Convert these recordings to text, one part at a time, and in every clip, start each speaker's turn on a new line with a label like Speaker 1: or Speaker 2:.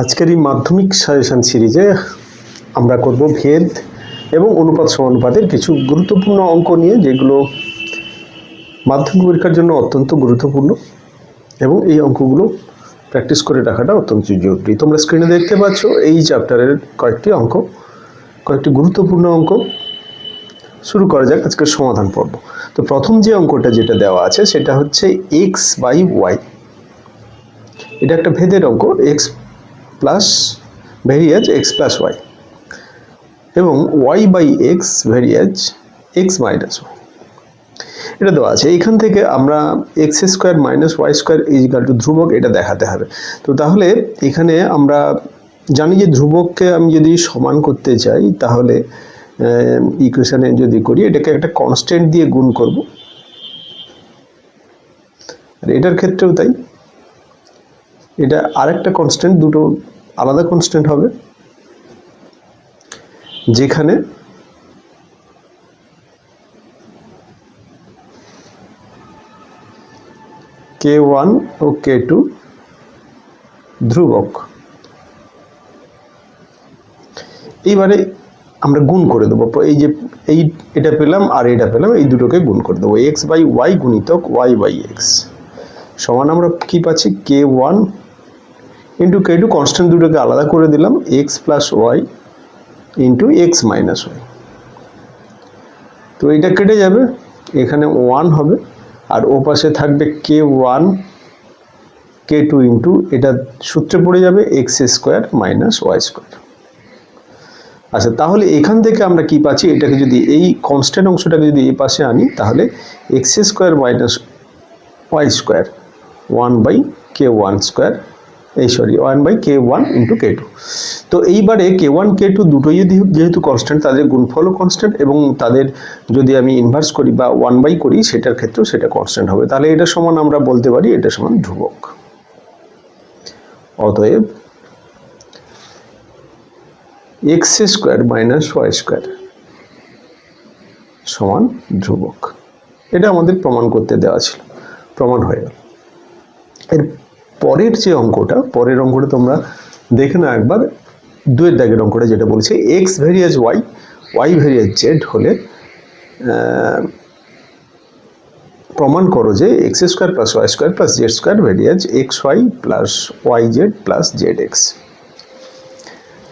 Speaker 1: আজকের এই মাধ্যমিক সাজেশন সিরিজে আমরা করব ভেদ এবং অনুপাত সমানুপাতের কিছু গুরুত্বপূর্ণ অঙ্ক নিয়ে, যেগুলো মাধ্যমিক পরীক্ষার জন্য অত্যন্ত গুরুত্বপূর্ণ এবং এই অঙ্কগুলো প্র্যাকটিস করে রাখাটা অত্যন্ত জরুরি। তোমরা স্ক্রিনে দেখতে পাচ্ছ এই চ্যাপ্টারের কয়েকটি অঙ্ক, কয়েকটি গুরুত্বপূর্ণ অঙ্ক। শুরু করা যাক আজকের সমাধান পর্ব। তো প্রথম যে অঙ্কটা যেটা দেওয়া আছে, সেটা হচ্ছে এক্স বাই ওয়াই এটা একটা ভেদের অঙ্ক x plus varies x plus y এবং y by x varies x minus এটা দেওয়া আছে। এইখান থেকে আমরা x square minus y square is equal to ধ্রুবক এটা দেখাতে হবে। তো তাহলে এখানে আমরা জানি যে ধ্রুবককে আমি যদি সমান করতে চাই, তাহলে ইকুয়েশনে যদি করি, এটাকে একটা কনস্ট্যান্ট দিয়ে গুণ করব। আর এটার ক্ষেত্রেও তাই। এটা আরেকটা কনস্ট্যান্ট দুটো আলাদা কনস্ট্যান্ট হবে, যেখানে কে ওয়ান ও কে টু ধ্রুবক। এইবারে আমরা গুণ করে দেবো, এই যে এই এটা পেলাম আর এটা পেলাম, এই দুটোকে গুণ করে দেবো এক্স বাই ওয়াই গুণিতক ওয়াই বাই এক্স সমান আমরা কী পাচ্ছি? K one into k two constant দুটোকে আলাদা করে দিলাম x plus y into x minus y তো এইটা কেটে যাবে, এখানে ওয়ান হবে, আর ও পাশে থাকবে k one k two into এটা সূত্রে পড়ে যাবে x square minus y square আচ্ছা তাহলে এখান থেকে আমরা কি পাচ্ছি? এটাকে যদি এই কনস্ট্যান্ট অংশটাকে যদি এই পাশে আনি, তাহলে x square minus y square one by k one square এই sorry one by k one into k two তো এইবারে কে ওয়ান কে টু দুটোই যদি যেহেতু কনস্ট্যান্ট তাদের গুণফলও কনস্ট্যান্ট এবং তাদের যদি আমি ইনভার্স করি বা ওয়ান বাই করি, সেটার ক্ষেত্রেও সেটা কনস্ট্যান্ট হবে। তাহলে এটা সমান আমরা বলতে পারি এটা সমান ধ্রুবক। অতএব x square minus y square সমান ধ্রুবক। এটা আমাদের প্রমাণ করতে দেওয়া ছিল। প্রমাণ হয়ে গেল। এর পরের যে অঙ্কটা, পরের অঙ্কটা তোমরা দেখে না একবার। দুয়ের দাগের অঙ্কটা যেটা বলছে x varies y y varies z হলে প্রমাণ করো যে x square plus y square plus z square varies x y plus y z plus z x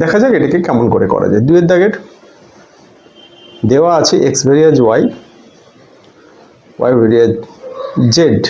Speaker 1: দেখা যাক এটাকে কেমন করে করা যায়। দুয়ের দাগের দেওয়া আছে x varies y y varies z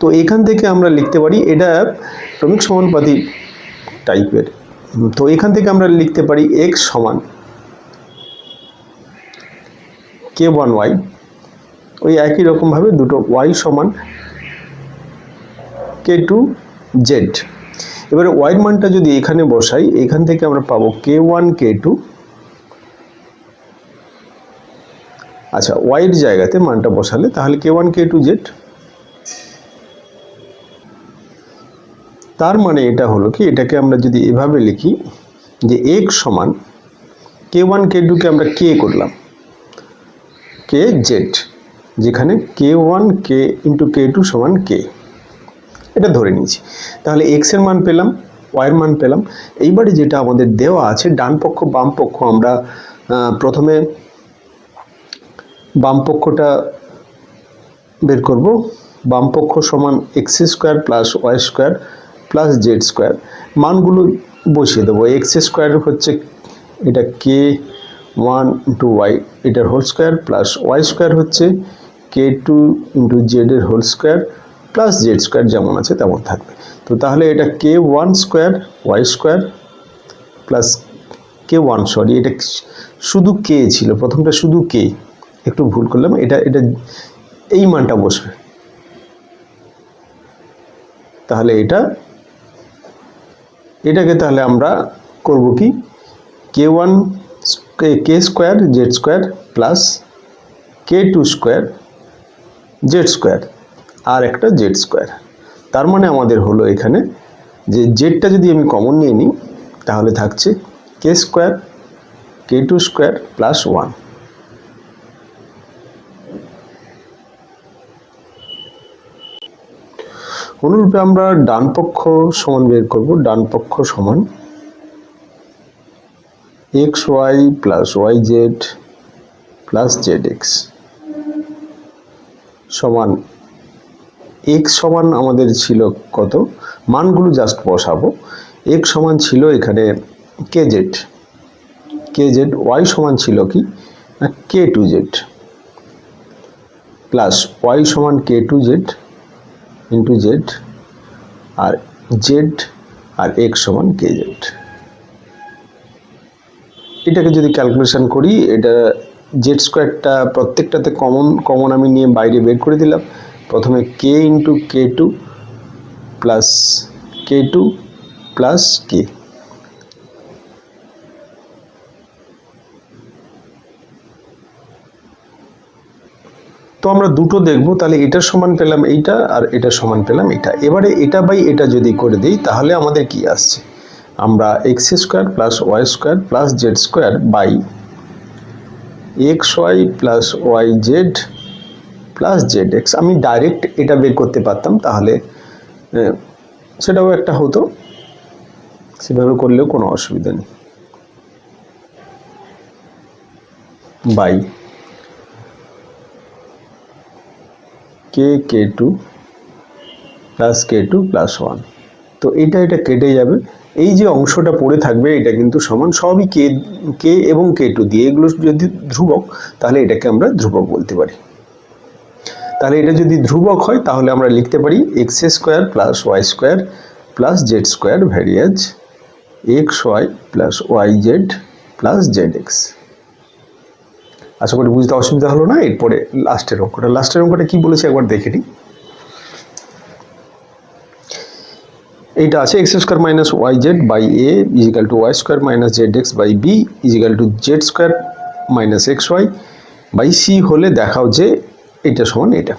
Speaker 1: তো এখান থেকে আমরা লিখতে পারি এটা ক্রমিক সমানুপাতি টাইপের তো এখান থেকে আমরা লিখতে পারি এক্স সমান কে ওয়ান ওয়াই ওই একই রকমভাবে দুটো ওয়াই সমান কে টু জেড এবারে ওয়াইয়ের মানটা যদি এখানে বসাই, এখান থেকে আমরা পাবো কে ওয়ান কে টু আচ্ছা ওয়াইয়ের জায়গাতে মানটা বসালে তাহলে k one k two z তার মানে এটা হলো কি? এটাকে আমরা যদি এভাবে লিখি যে এক সমান কে ওয়ান কে টুকে আমরা কে করলাম। কে জেড যেখানে k one k into k two সমান কে এটা ধরে নিয়েছি। তাহলে এক্সের মান পেলাম ওয়াইয়ের মান পেলাম। এইবারে যেটা আমাদের দেওয়া আছে, ডান পক্ষ, বাম পক্ষ, আমরা প্রথমে বাম পক্ষটা বের করব। বাম পক্ষ সমান x square plus y square plus z square মানগুলো বসিয়ে দেবো এক্স স্কোয়ার হচ্ছে এটা কে ওয়ান ইন্টু ওয়াই এটার whole square plus y square হচ্ছে k two into জেডের whole square plus z square যেমন আছে তেমন থাকবে। তো তাহলে এটা k one square y square plus k one sorry এটা শুধু কে ছিল, প্রথমটা শুধু কে একটু ভুল করলাম, এটা এটা এই মানটা বসবে। তাহলে এটা এটাকে তাহলে আমরা করব কি? K one k square z square plus k two square z square আর একটা জেড স্কোয়ার তার মানে আমাদের হলো এখানে যে জেডটা যদি আমি কমন নিয়ে নিই, তাহলে থাকছে k square k two square plus one অনুরূপে আমরা ডান পক্ষ সমান বের করব, ডান পক্ষ সমান x y plus y z plus z x সমান এক্স সমান আমাদের ছিল কত? মানগুলো জাস্ট বসাবো। এক্স সমান ছিল এখানে k z k z y সমান ছিল কি? K two z plus y সমান k two z into z আর জেড আর এক্স সমান কে জেড এটাকে যদি ক্যালকুলেশন করি, এটা জেড স্কোয়ারটা প্রত্যেকটাতে কমন কমন আমি নিয়ে বাইরে বের করে দিলাম। প্রথমে k into k two plus k two plus k তো আমরা দুটো দেখব, তাহলে এটার সমান পেলাম এইটা আর এটা সমান পেলাম এটা। এবারে এটা বাই এটা যদি করে দিই, তাহলে আমাদের কি আসছে? আমরা x square plus y square plus z square by x y plus y z plus z x আমি ডাইরেক্ট এটা বের করতে পারতাম, তাহলে সেটাও একটা হতো। সেভাবে করলেও কোনো অসুবিধা নেই। By. K k two plus k two plus one তো এটা এটা কেটে যাবে। এই যে অংশটা পড়ে থাকবে, এটা কিন্তু সমান সবই কে কে এবং কে টু দিয়ে এগুলো যদি ধ্রুবক, তাহলে এটাকে আমরা ধ্রুবক বলতে পারি। তাহলে এটা যদি ধ্রুবক হয়, তাহলে আমরা লিখতে পারি x square plus y square plus z square varies x y plus y z plus z x আশা করি বুঝতে অসুবিধা হলো না, এরপরে লাস্টের অঙ্কটা। লাস্টের অঙ্কটা কি বলেছে একবার দেখে নিই। এইটা আছে x square minus y z by a is equal to y square minus z x by b is equal to z square minus x y by c হলে দেখাও যে এটা সমান এটা।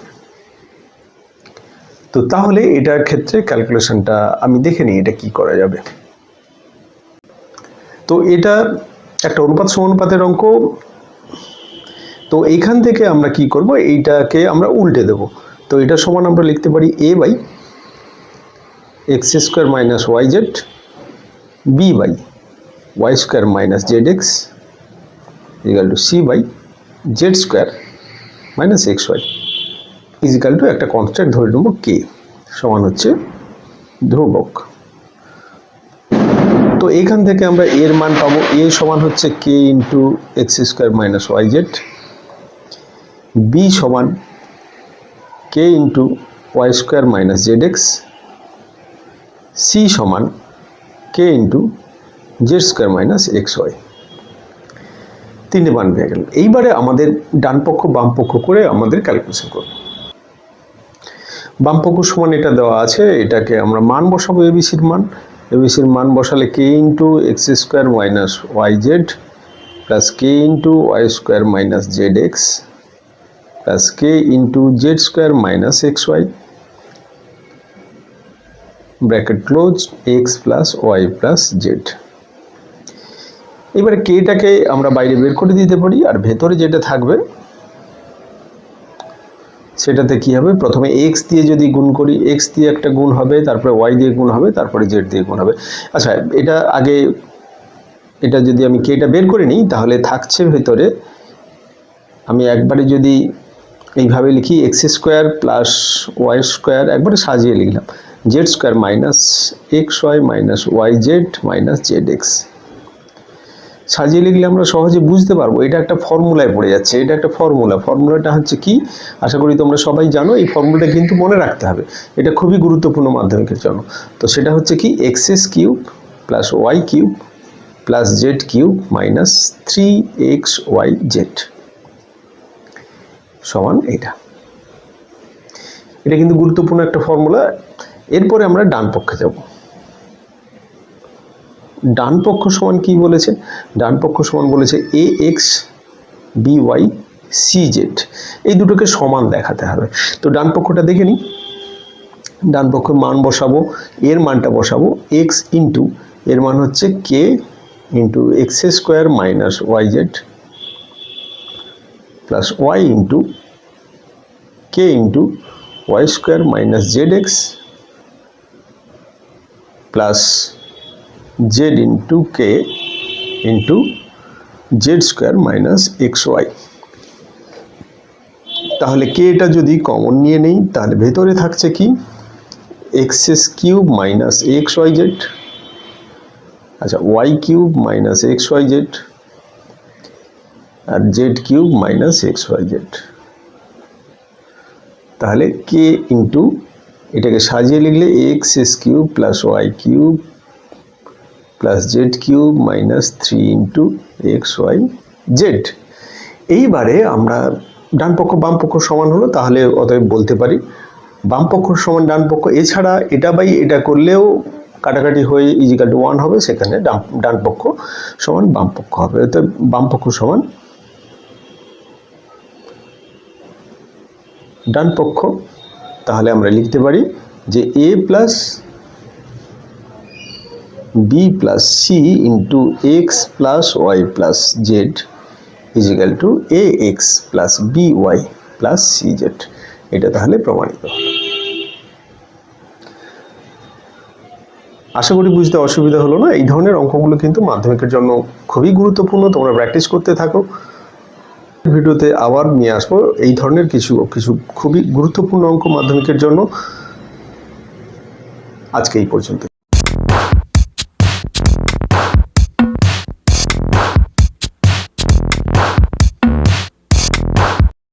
Speaker 1: তো তাহলে এটার ক্ষেত্রে ক্যালকুলেশনটা আমি দেখে নিই এটা কি করা যাবে। তো এটা একটা অনুপাত সমানুপাতের অঙ্ক তো এইখান থেকে আমরা কি করব? এইটাকে আমরা উল্টে দেব। তো এটা সমান আমরা লিখতে পারি a by x square minus y z b by y square minus z x is equal to c by z square minus x y is equal to একটা কনস্ট্যান্ট ধরে নেব কে সমান হচ্ছে ধ্রুবক। তো এইখান থেকে আমরা এর মান পাবো। এ সমান হচ্ছে k into x square minus y z b সমান k into y square minus z x c সমান k into z square minus x y তিনটে মান পেয়ে গেল এইবারে আমাদের ডান পক্ষ, বাম পক্ষ করে আমাদের ক্যালকুলেশন করব। বাম পক্ষ সমান এটা দেওয়া আছে, এটাকে আমরা মান বসাবো এবিসির মান। এবিসির মান বসালে k into x square minus y z plus k into y square minus z x k into z square minus x y bracket close x plus y plus z এবারে কেটাকে আমরা বাইরে বের করে দিতে পারি আর ভেতরে যেটা থাকবে, সেটাতে কি হবে? প্রথমে এক্স দিয়ে যদি গুণ করি এক্স দিয়ে একটা গুণ হবে, তারপরে ওয়াই দিয়ে গুণ হবে, তারপরে জেড দিয়ে গুণ হবে। আচ্ছা এটা আগে, এটা যদি আমি কেটা বের করে নিই, তাহলে থাকছে ভেতরে, আমি একবারে যদি এইভাবে লিখি x square plus y square একবারে সাজিয়ে লিখলাম। Z square minus x y minus y z minus z x সাজিয়ে লিখলে আমরা সহজে বুঝতে পারব, এটা একটা ফর্মুলায় পড়ে যাচ্ছে, এটা একটা ফর্মুলা ফর্মুলাটা হচ্ছে কি? আশা করি তোমরা সবাই জানো, এই ফর্মুলাটা কিন্তু মনে রাখতে হবে। এটা খুবই গুরুত্বপূর্ণ মাধ্যমিকের জন্য। তো সেটা হচ্ছে কি? X s cube plus y cube plus z cube minus three x y z সমান এটা এটা কিন্তু গুরুত্বপূর্ণ একটা ফর্মুলা এরপরে আমরা ডান পক্ষে যাব। ডান পক্ষ সমান কি বলেছে? ডান পক্ষ সমান বলেছে a x b y c z এই দুটোকে সমান দেখাতে হবে। তো ডান পক্ষটা দেখে নিই। ডান পক্ষের মান বসাবো, এর মানটা বসাবো এক্স ইন্টু এর মান হচ্ছে k into x square minus y z plus y into k into y square minus z x plus z into k into z square minus x y তাহলে কে এটা যদি কমন নিয়ে নেই, তাহলে ভেতরে থাকছে কি? X s cube minus x y z আচ্ছা y cube minus x y z আর z cube minus x y z তাহলে কে ইন্টু এটাকে সাজিয়ে লিখলে x s cube plus y cube plus z cube minus three into x y z এইবারে আমরা ডান পক্ষ বাম পক্ষ সমান হলো, তাহলে অতএব বলতে পারি বাম পক্ষ সমান ডান পক্ষ। এছাড়া এটা বাই এটা করলেও কাটাকাটি হয়ে ইজিক্যাল টু ওয়ান হবে, সেখানে ডান ডান পক্ষ সমান বাম পক্ষ হবে। অর্থাৎ বাম পক্ষ সমান ডান পক্ষ, তাহলে আমরা লিখতে পারি যে a plus b plus c into x plus y plus z is equal to a x plus b y plus c z এটা তাহলে প্রমাণিত আশা করি বুঝতে অসুবিধা হলো না। এই ধরনের অঙ্কগুলো কিন্তু মাধ্যমিকের জন্য খুবই গুরুত্বপূর্ণ। তোমরা প্র্যাকটিস করতে থাকো। ভিডিওতে আবার নিয়ে আসব এই ধরনের কিছু কিছু খুবই গুরুত্বপূর্ণ অঙ্ক মাধ্যমিকের জন্য আজকে এই পর্যন্ত